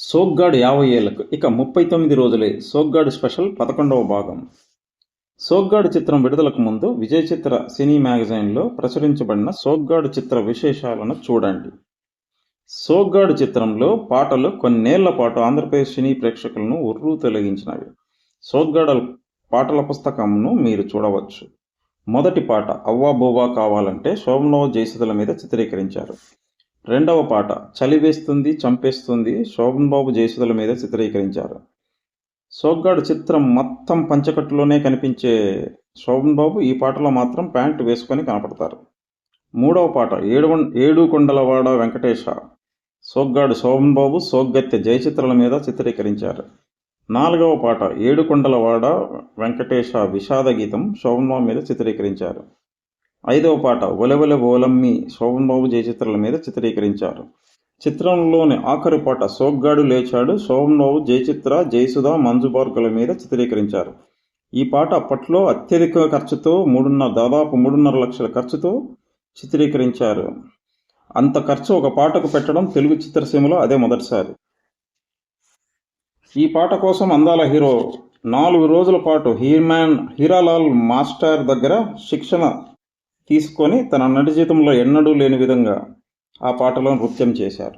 సోగ్గాడు యాభై ఏళ్ళకు ఇక ముప్పై తొమ్మిది రోజులే సోగ్గాడు స్పెషల్ పదకొండవ భాగం. సోగ్గాడు చిత్రం విడుదలకు ముందు విజయ్ చిత్ర సినీ మ్యాగజైన్లో ప్రచురించబడిన సోగ్గాడు చిత్ర విశేషాలను చూడండి. సోగ్గాడు చిత్రంలో పాటలు కొన్నేళ్ళ పాటు ఆంధ్రప్రదేశ్ సినీ ప్రేక్షకులను ఉర్రూ తొలగించినవి. సోగ్గాడు పాటల పుస్తకంను మీరు చూడవచ్చు. మొదటి పాట అవ్వా బోవా కావాలంటే శోభనవ జయసుధుల మీద చిత్రీకరించారు. రెండవ పాట చలి వేస్తుంది చంపేస్తుంది శోభన్ బాబు జయసుధల మీద చిత్రీకరించారు. సోగ్గాడు చిత్రం మొత్తం పంచకట్టులోనే కనిపించే శోభన్ బాబు ఈ పాటలో మాత్రం ప్యాంటు వేసుకొని కనపడతారు. మూడవ పాట ఏడు ఏడు కొండలవాడ వెంకటేశ. సోగ్గాడు శోభన్ బాబు సోగ్గత్తె జయచిత్రల మీద చిత్రీకరించారు. నాలుగవ పాట ఏడు కొండలవాడ వెంకటేశ విషాద గీతం శోభన్ బాబు మీద చిత్రీకరించారు. ఐదవ పాట ఒలెవెల ఓలమ్మి శోభన్ బాబు జయచిత్రాల మీద చిత్రీకరించారు. చిత్రంలోని ఆఖరి పాట సోగ్గాడు లేచాడు శోభన్ బాబు జయచిత్ర జయసుధ మంజు మీద చిత్రీకరించారు. ఈ పాట అప్పట్లో అత్యధిక ఖర్చుతో మూడున్నర దాదాపు మూడున్నర లక్షల ఖర్చుతో చిత్రీకరించారు. అంత ఖర్చు ఒక పాటకు పెట్టడం తెలుగు చిత్రసీమలో అదే మొదటిసారి. ఈ పాట కోసం అందాల హీరో నాలుగు రోజుల పాటు హీర్మ్యాన్ హీరాలాల్ మాస్టర్ దగ్గర శిక్షణ తీసుకొని తన నటి జీవితంలో ఎన్నడూ లేని విధంగా ఆ పాటలో నృత్యం చేశారు.